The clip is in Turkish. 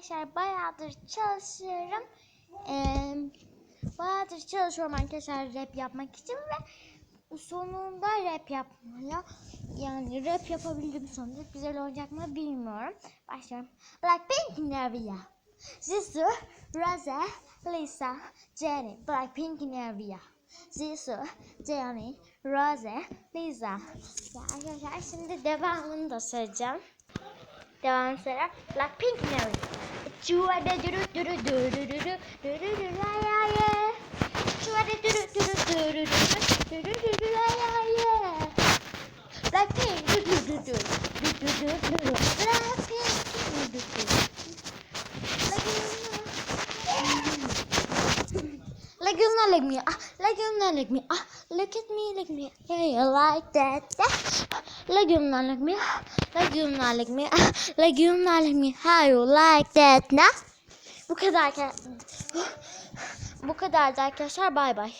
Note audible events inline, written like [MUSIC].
arkadaşlar bayağıdır çalışıyorum. Ee, bayağıdır çalışıyorum arkadaşlar rap yapmak için ve sonunda rap yapmaya yani rap yapabildim sonunda güzel olacak mı bilmiyorum. Başlıyorum. Blackpink Nervia. Jisoo, Rose, Lisa, Jennie, Blackpink Nervia. Jisoo, Jennie, Rose, Lisa. Ya arkadaşlar şimdi devamını da söyleyeceğim. Devam söyle. Blackpink Nervia. Çuvada dürü dürü dürü dürü dürü dürü ay ay. Çuvada dürü dürü dürü dürü dürü dürü ay ay. Blackpink dürü dürü dürü dürü dürü dürü. Blackpink dürü dürü dürü. Like me, ah, not like me, ah, look at me like me, yeah, you like that, yeah. Not like me, ah, not like me, ah, like me, how you like that, nah? Bu kadar, [GASPS] bu kadar da arkadaşlar, bay bay.